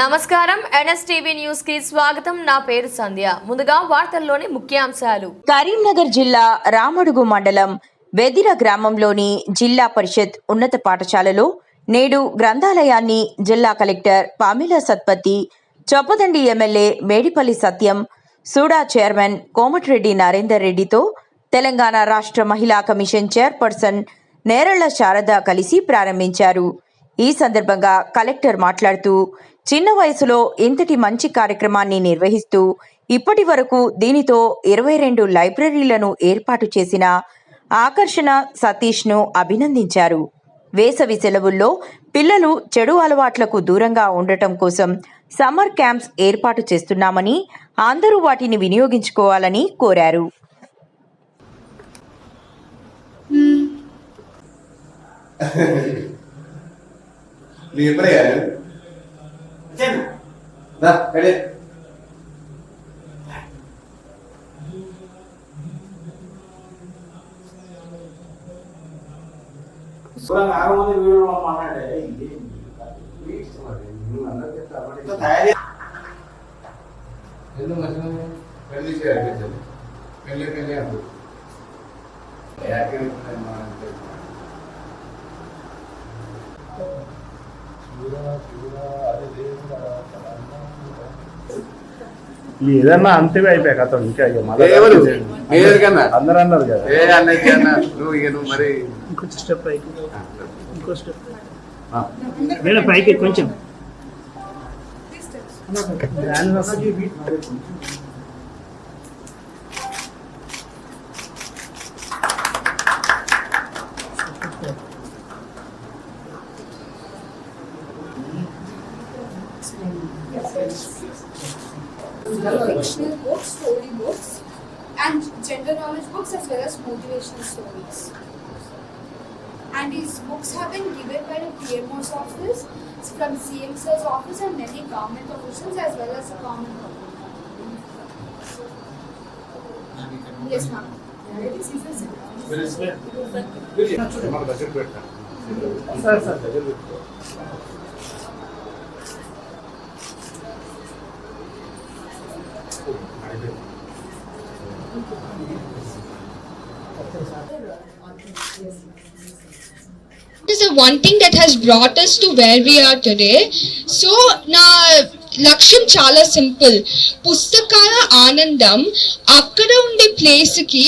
నమస్కారం. ఎన్ఎస్టీవీ న్యూస్కి స్వాగతం. నా పేరు సంధ్య. ముందుగా వార్తల్లోని ముఖ్యాంశాలు. కరీంనగర్ జిల్లా రామడుగు మండలం వెదిర గ్రామంలోని జిల్లా పరిషత్ ఉన్నత పాఠశాలలో నేడు గ్రంథాలయాన్ని జిల్లా collector Pamela Satpathy Choppadandi MLA Medipalli Satyam SUDA chairman Komatireddy Narender రెడ్డితో తెలంగాణ రాష్ట్ర మహిళా కమిషన్ చైర్పర్సన్ నేరళ్ళ శారద కలిసి ప్రారంభించారు. ఈ సందర్భంగా కలెక్టర్ మాట్లాడుతూ చిన్న వయసులో ఇంతటి మంచి కార్యక్రమాన్ని నిర్వహిస్తూ ఇప్పటి వరకు దీనితో ఇరవై రెండు లైబ్రరీలను ఏర్పాటు చేసిన ఆకర్షణ సతీష్ను అభినందించారు. వేసవి సెలవుల్లో పిల్లలు చెడు అలవాట్లకు దూరంగా ఉండటం కోసం సమ్మర్ క్యాంప్స్ ఏర్పాటు చేస్తున్నామని అందరూ వాటిని వినియోగించుకోవాలని కోరారు. నీ ఎందుకు మంచిగా పెళ్ళి చేయాలి పెళ్ళి పెళ్ళి అంటు. ఏదన్నా అంతే అయిపోయా కథ ఇంకా అందరూ అన్నారు కదా. ఇంకొంచెం స్టెప్ పైకి. ఇంకో స్టెప్. ఆ. మేడం పైకి కొంచెం. Yes, yes. Fictional books, story books, and gender knowledge books as well as motivational stories. And these books have been given by the PMO's office, from CM office, and many government officials as well as common people. Yes, ma'am. Yes, ma'am. పెట్టుకో is the one thing that has brought us to where we are today. So, నా లక్ష్యం చాలా simple పుస్తకాల ఆనందం అక్కడ ఉండే ప్లేస్కి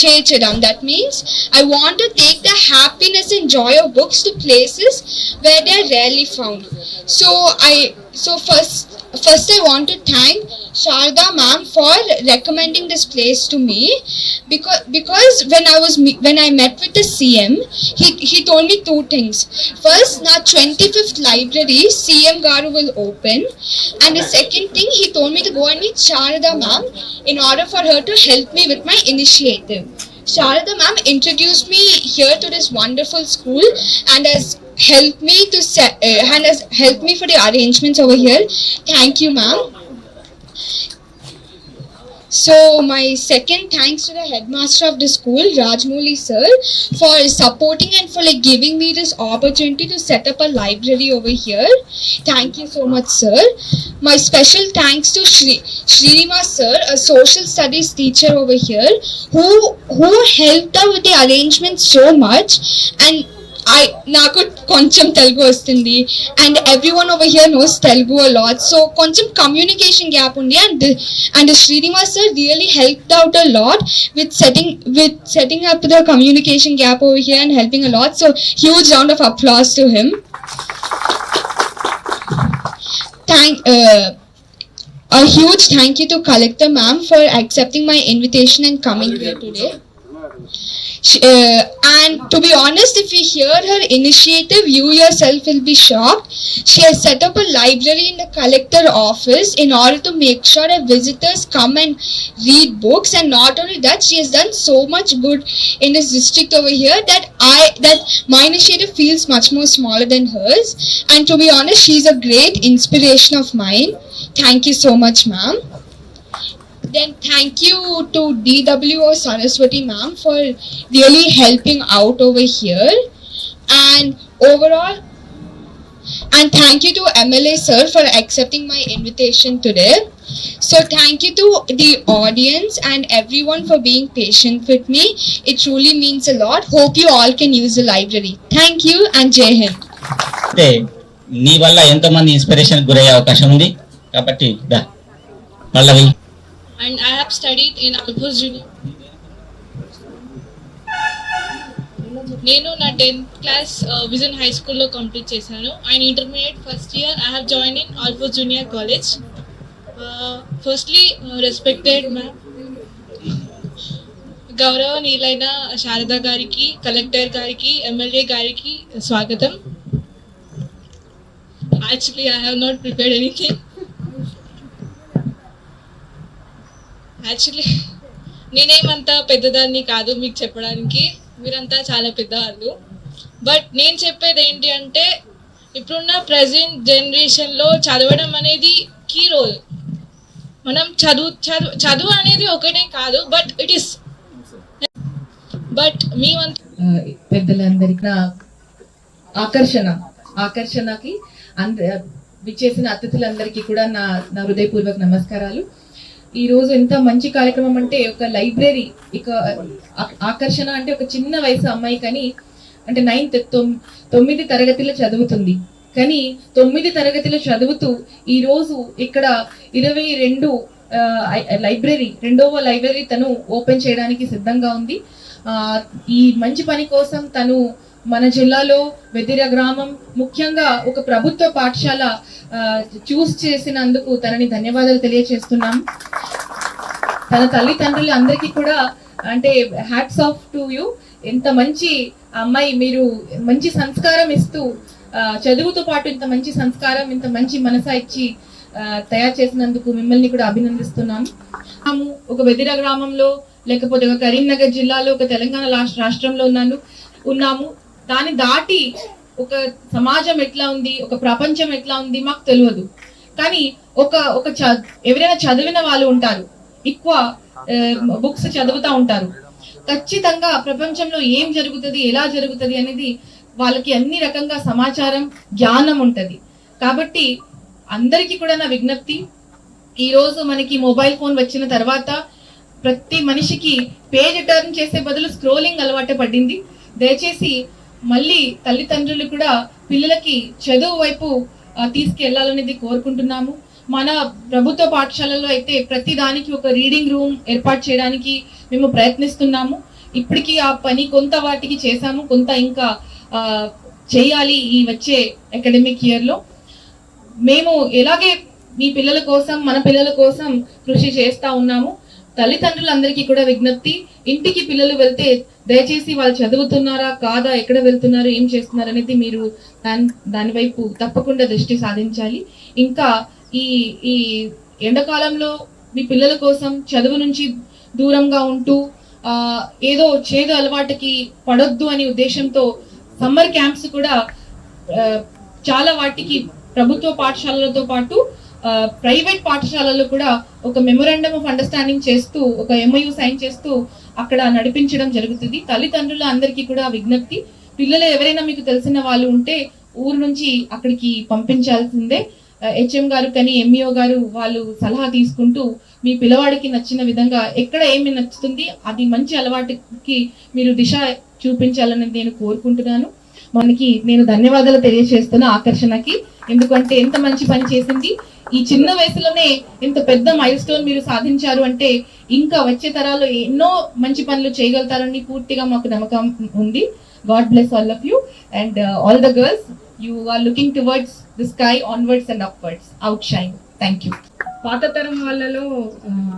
చేర్చడం that means I want to take the happiness and joy of books to places where they are rarely found so I so first first I want to thank Sharda ma'am for recommending this place to me because because when I was when I met with the CM he he told me two things. First na 25th library CM Garu will open. And the second thing he told me to go and meet Sharda ma'am in order for her to help me with my initiative. Sharada ma'am introduced me here to this wonderful school and has helped me to set, uh, and has helped me for the arrangements over here. Thank you, ma'am. So my second thanks to the headmaster of the school, Rajmouli sir, for supporting and for like giving me this opportunity to set up a library over here. Thank you so much, sir. My special thanks to Shri Srinivas sir, a social studies teacher over here, who who helped out with the arrangements so much and I నాకు కొంచెం తెలుగు వస్తుంది and everyone over here knows Telugu lot so కొంచెం communication gap ఉంది and and Srinivas sir really help out a lot with setting with setting up the communication gap over here and helping a lot so huge round of applause to him thank a huge thank you to collector ma'am for accepting my invitation and coming here today Uh, and to be honest, if you hear her initiative, you yourself will be shocked. She has set up a library in the collector office in order to make sure that visitors come and read books. And not only that, she has done so much good in this district over here that I that my initiative feels much more smaller than hers. And to be honest, she's a great inspiration of mine. Thank you so much, ma'am Then thank you to DWO Saraswati ma'am for really helping out over here. And overall, and thank you to MLA sir for accepting my invitation today. So thank you to the audience and everyone for being patient with me. It truly means a lot. Hope you all can use the library. Thank you and Jai Hind. అంటే నీ వల్ల ఎంతో మంది inspiration గురయ్యే అవకాశం ఉంది కాబట్టి దా పల్లవి And I have studied in Alphonse Junior. నేను నా టెన్త్ క్లాస్ విజన్ హై స్కూల్లో కంప్లీట్ చేశాను. And intermediate first year I have join in Alpho junior college firstly respected ma'am గౌరవనీయులైన శారద గారికి కలెక్టర్ గారికి ఎమ్మెల్యే గారికి స్వాగతం. Actually I have not prepared anything actually నేనేమంత పెద్దదాన్ని కాదు మీకు చెప్పడానికి. మీరంతా చాలా పెద్దవాళ్ళు. బట్ నేను చెప్పేది ఏంటి అంటే ఇప్పుడున్న ప్రజెంట్ జనరేషన్లో చదవడం అనేది కీ రోల్ మనం చదువు చదువు చదువు అనేది ఒకటే కాదు బట్ ఇట్ ఈస్ బట్ మీ పెద్దలందరికీ నా ఆకర్షణ ఆకర్షణకి అంద విచ్చేసిన అతిథులందరికీ కూడా నా నా హృదయపూర్వక నమస్కారాలు. ఈ రోజు ఎంత మంచి కార్యక్రమం అంటే ఒక లైబ్రరీ ఇక ఆకర్షణ అంటే ఒక చిన్న వయసు అమ్మాయి కానీ అంటే నైన్త్ తొమ్మిది తరగతిలో చదువుతుంది. కానీ తొమ్మిది తరగతిలో చదువుతూ ఈ రోజు ఇక్కడ ఇరవై రెండు ఆ, లైబ్రరీ రెండవ లైబ్రరీ తను ఓపెన్ చేయడానికి సిద్ధంగా ఉంది. ఆ, ఈ మంచి పని కోసం తను మన జిల్లాలో వెదిర గ్రామం ముఖ్యంగా ఒక ప్రభుత్వ పాఠశాల చూస్ చేసినందుకు తనని ధన్యవాదాలు తెలియజేస్తున్నాం తన తల్లిదండ్రులు అందరికీ కూడా అంటే హ్యాట్స్ ఆఫ్ టు యూ ఎంత మంచి అమ్మాయి మీరు మంచి సంస్కారం ఇస్తూ ఆ, చదువుతో పాటు ఇంత మంచి సంస్కారం ఇంత మంచి మనస ఇచ్చి తయారు చేసినందుకు మిమ్మల్ని కూడా అభినందిస్తున్నాము ఒక వెదిర గ్రామంలో లేకపోతే ఒక కరీంనగర్ జిల్లాలో ఒక తెలంగాణ రాష్ట్ర రాష్ట్రంలో ఉన్నాను ఉన్నాము. దాన్ని దాటి ఒక సమాజం ఎట్లా ఉంది ఒక ప్రపంచం ఎట్లా ఉంది మాకు తెలియదు. కానీ ఒక ఒక చ- ఎవరైనా చదివిన వాళ్ళు ఉంటారు ఎక్కువ బుక్స్ చదువుతా ఉంటారు. ఖచ్చితంగా ప్రపంచంలో ఏం జరుగుతుంది ఎలా జరుగుతుంది అనేది వాళ్ళకి అన్ని రకంగా సమాచారం జ్ఞానం ఉంటుంది. కాబట్టి అందరికీ కూడా నా విజ్ఞప్తి ఈ రోజు మనకి మొబైల్ ఫోన్ వచ్చిన తర్వాత ప్రతి మనిషికి పేజ్ టర్న్ చేసే బదులు స్క్రోలింగ్ అలవాటు పడింది. దయచేసి మళ్ళీ తల్లిదండ్రులు కూడా పిల్లలకి చదువు వైపు తీసుకెళ్ళాలనేది కోరుకుంటున్నాము. మన ప్రభుత్వ పాఠశాలలో అయితే ప్రతి దానికి ఒక రీడింగ్ రూమ్ ఏర్పాటు చేయడానికి మేము ప్రయత్నిస్తున్నాము. ఇప్పటికీ ఆ పని కొంత వాటికి చేశాము కొంత ఇంకా చేయాలి ఈ వచ్చే అకాడమిక్ ఇయర్లో మేము ఎలాగే మీ పిల్లల కోసం మన పిల్లల కోసం కృషి చేస్తా ఉన్నాము. తల్లిదండ్రులందరికీ కూడా విజ్ఞప్తి ఇంటికి పిల్లలు వెళ్తే దయచేసి వాళ్ళు చదువుతున్నారా కాదా ఎక్కడ వెళ్తున్నారు ఏం చేస్తున్నారు అనేది మీరు దాని దాని వైపు తప్పకుండా దృష్టి సాధించాలి. ఇంకా ఈ ఈ ఎండాకాలంలో మీ పిల్లల కోసం చదువు నుంచి దూరంగా ఉంటూ ఆ, ఏదో చేదు అలవాటుకి పడొద్దు అనే ఉద్దేశంతో సమ్మర్ క్యాంప్స్ కూడా చాలా వాటికి ప్రభుత్వ పాఠశాలలతో పాటు ప్రైవేట్ పాఠశాలల్లో కూడా ఒక మెమొరాండమ్ ఆఫ్ అండర్స్టాండింగ్ చేస్తూ ఒక ఎంఐయు సైన్ చేస్తూ అక్కడ నడిపించడం జరుగుతుంది. తల్లిదండ్రుల అందరికీ కూడా విజ్ఞప్తి. పిల్లలు ఎవరైనా మీకు తెలిసిన వాళ్ళు ఉంటే ఊరు నుంచి అక్కడికి పంపించాల్సిందే. హెచ్ఎం గారు కానీ ఎంఈఓ గారు వాళ్ళు సలహా తీసుకుంటూ మీ పిల్లవాడికి నచ్చిన విధంగా ఎక్కడ ఏమి నచ్చుతుంది అది మంచి అలవాటుకి మీరు దిశ చూపించాలని నేను కోరుకుంటున్నాను. మనకి నేను ధన్యవాదాలు తెలియజేస్తున్నా ఆకర్షణకి. ఎందుకంటే ఎంత మంచి పని చేసింది ఈ చిన్న వయసులోనే ఇంత పెద్ద మైల్ స్టోన్ మీరు సాధించారు అంటే ఇంకా వచ్చే తరాల్లో ఎన్నో మంచి పనులు చేయగలుగుతారని పూర్తిగా మాకు నమ్మకం ఉంది. God bless all of you and all the girls you are looking towards the sky onwards and upwards out shine thank you పాత తరం వాళ్ళలో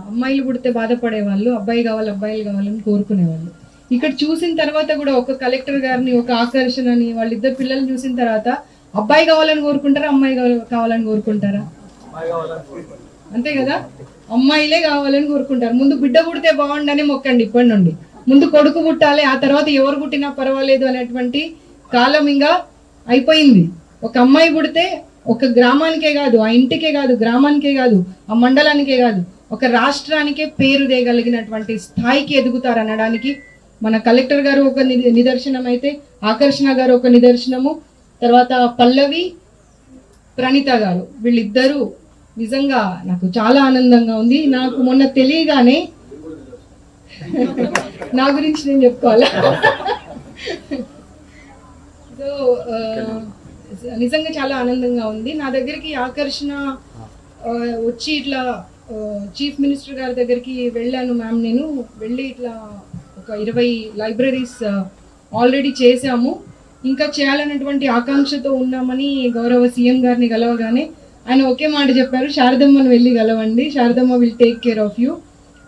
అమ్మాయిలు పుడితే బాధపడే వాళ్ళు అబ్బాయి కావాలి అబ్బాయిలు కావాలని కోరుకునేవాళ్ళు. ఇక్కడ చూసిన తర్వాత కూడా ఒక కలెక్టర్ గారిని ఒక ఆకర్షణని వాళ్ళిద్దరు పిల్లల్ని చూసిన తర్వాత అబ్బాయి కావాలని కోరుకుంటారా అమ్మాయి కావాలని కోరుకుంటారా? అంతే కదా? అమ్మాయిలే కావాలని కోరుకుంటారు. ముందు బిడ్డ పుడితే బాగుండని మొక్కండి ఇప్పటి నుండి. ముందు కొడుకు పుట్టాలి ఆ తర్వాత ఎవరు పుట్టినా పర్వాలేదు అనేటువంటి కాలం ఇంకా అయిపోయింది. ఒక అమ్మాయి పుడితే ఒక గ్రామానికే కాదు ఆ ఇంటికే కాదు గ్రామానికే కాదు ఆ మండలానికే కాదు ఒక రాష్ట్రానికే పేరు దేయగలిగినటువంటి స్థాయికి ఎదుగుతారు అనడానికి మన కలెక్టర్ గారు ఒక నిదర్శనం అయితే ఆకర్షణ గారు ఒక నిదర్శనము తర్వాత పల్లవి ప్రణీత గారు వీళ్ళిద్దరూ నిజంగా నాకు చాలా ఆనందంగా ఉంది. నాకు మొన్న తెలియగానే నా గురించి నేను చెప్పుకోవాలా? సో నిజంగా చాలా ఆనందంగా ఉంది. నా దగ్గరికి ఆకర్షణ వచ్చి ఇట్లా చీఫ్ మినిస్టర్ గారి దగ్గరికి వెళ్ళాను మ్యామ్ నేను. వెళ్ళి ఇట్లా ఒక ఇరవై లైబ్రరీస్ ఆల్రెడీ చేశాము. ఇంకా చేయాలన్నటువంటి ఆకాంక్షతో ఉన్నామని గౌరవ సీఎం గారిని కలవగానే ఆయన ఒకే మాట చెప్పారు శారదమ్మను వెళ్ళి కలవండి Sharadamma will take care of you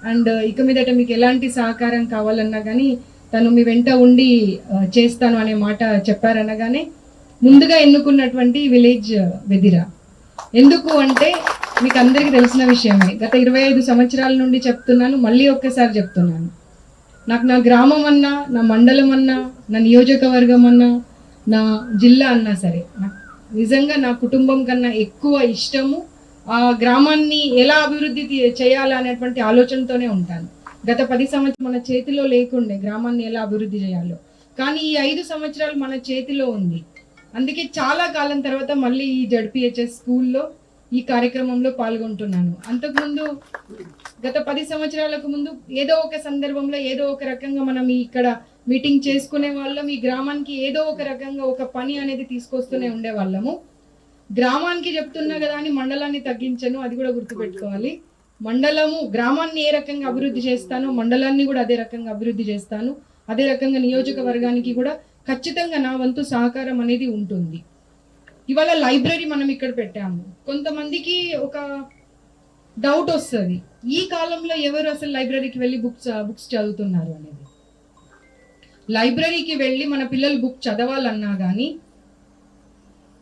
and ఇక మీదట మీకు ఎలాంటి సహకారం కావాలన్నా కానీ తను మీ వెంట ఉండి uh, చేస్తాను అనే మాట చెప్పారనగానే ముందుగా ఎన్నుకున్నటువంటి విలేజ్ uh, వెదిరా ఎందుకు అంటే మీకు అందరికీ తెలిసిన విషయమే. గత ఇరవై ఐదు సంవత్సరాల నుండి చెప్తున్నాను మళ్ళీ ఒక్కసారి చెప్తున్నాను. నాకు నా గ్రామం అన్నా నా మండలం అన్నా నా నియోజకవర్గం అన్నా నా జిల్లా అన్నా సరే నాకు నిజంగా నా కుటుంబం కన్నా ఎక్కువ ఇష్టము ఆ గ్రామాన్ని ఎలా అభివృద్ధి చేయాలనేటువంటి చేయాలా అనేటువంటి ఆలోచనతోనే ఉంటాను. గత పది సంవత్సరం మన చేతిలో లేకుండే గ్రామాన్ని ఎలా అభివృద్ధి చేయాలో. కానీ ఈ ఐదు సంవత్సరాలు మన చేతిలో ఉంది. అందుకే చాలా కాలం తర్వాత మళ్ళీ ఈ జడ్పిహెచ్ఎస్ స్కూల్లో ఈ కార్యక్రమంలో పాల్గొంటున్నాను. అంతకుముందు గత పది సంవత్సరాలకు ముందు ఏదో ఒక సందర్భంలో ఏదో ఒక రకంగా మనం ఇక్కడ మీటింగ్ చేసుకునే వాళ్ళం. ఈ గ్రామానికి ఏదో ఒక రకంగా ఒక పని అనేది తీసుకొస్తూనే ఉండేవాళ్ళము గ్రామానికి చెప్తున్నా కదా అని మండలాన్ని తగ్గించను అది కూడా గుర్తుపెట్టుకోవాలి. మండలము గ్రామాన్ని ఏ రకంగా అభివృద్ధి చేస్తానో మండలాన్ని కూడా అదే రకంగా అభివృద్ధి చేస్తాను. అదే రకంగా నియోజకవర్గానికి కూడా ఖచ్చితంగా నా వంతు సహకారం అనేది ఉంటుంది. ఇవాళ లైబ్రరీ మనం ఇక్కడ పెట్టాము. కొంతమందికి ఒక డౌట్ వస్తుంది. ఈ కాలంలో ఎవరు అసలు లైబ్రరీకి వెళ్ళి బుక్స్ బుక్స్ చదువుతున్నారు అనేది? లైబ్రరీకి వెళ్ళి మన పిల్లలు బుక్ చదవాలన్నా కానీ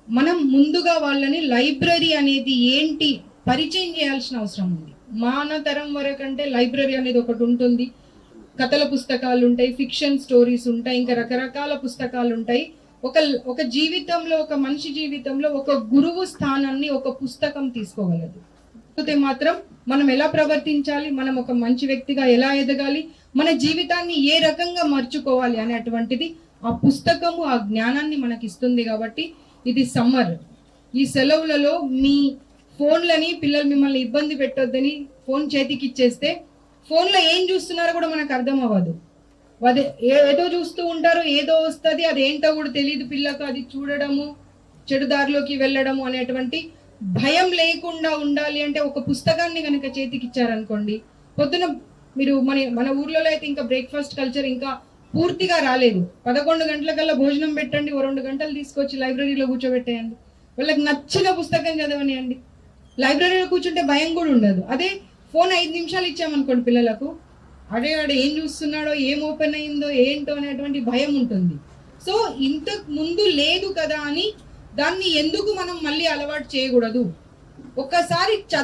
మనం ముందుగా వాళ్ళని లైబ్రరీ అనేది ఏంటి పరిచయం చేయాల్సిన అవసరం ఉంది. మాన తరం వరకంటే లైబ్రరీ అనేది ఒకటి ఉంటుంది. కథల పుస్తకాలు ఉంటాయి ఫిక్షన్ స్టోరీస్ ఉంటాయి ఇంకా రకరకాల పుస్తకాలు ఉంటాయి. ఒక ఒక జీవితంలో ఒక మనిషి జీవితంలో ఒక గురువు స్థానాన్ని ఒక పుస్తకం తీసుకోగలదు. కాకపోతే మాత్రం మనం ఎలా ప్రవర్తించాలి మనం ఒక మంచి వ్యక్తిగా ఎలా ఎదగాలి మన జీవితాన్ని ఏ రకంగా మర్చుకోవాలి అనేటువంటిది ఆ పుస్తకము ఆ జ్ఞానాన్ని మనకి ఇస్తుంది కాబట్టి ఇది సమ్మర్. ఈ సెలవులలో మీ ఫోన్లని పిల్లలు మిమ్మల్ని ఇబ్బంది పెట్టొద్దని ఫోన్ చేతికి ఇచ్చేస్తే ఫోన్లో ఏం చూస్తున్నారో కూడా మనకు అర్థం అవ్వదు. అదే ఏ- ఏదో చూస్తూ ఉంటారు ఏదో వస్తుంది అది ఏంటో కూడా తెలియదు పిల్లకు అది చూడడము చెడుదారిలోకి వెళ్ళడము అనేటువంటి భయం లేకుండా ఉండాలి అంటే ఒక పుస్తకాన్ని కనుక చేతికి ఇచ్చారనుకోండి పొద్దున మీరు మన మన ఊర్లలో అయితే ఇంకా బ్రేక్ఫాస్ట్ కల్చర్ ఇంకా పూర్తిగా రాలేదు. పదకొండు గంటలకల్లా భోజనం పెట్టండి ఓ రెండు గంటలు తీసుకొచ్చి లైబ్రరీలో కూర్చోబెట్టేయండి. వాళ్ళకి నచ్చిన పుస్తకం చదవనియండి. లైబ్రరీలో కూర్చుంటే భయం కూడా ఉండదు. అదే ఫోన్ ఐదు నిమిషాలు ఇచ్చామనుకోండి పిల్లలకు. అడే ఆడ ఏం చూస్తున్నాడో ఏం ఓపెన్ అయిందో ఏంటో అనేటువంటి భయం ఉంటుంది. సో ఇంతకు ముందు లేదు కదా అని దాన్ని ఎందుకు మనం మళ్ళీ అలవాటు చేయకూడదు? ఒక్కసారి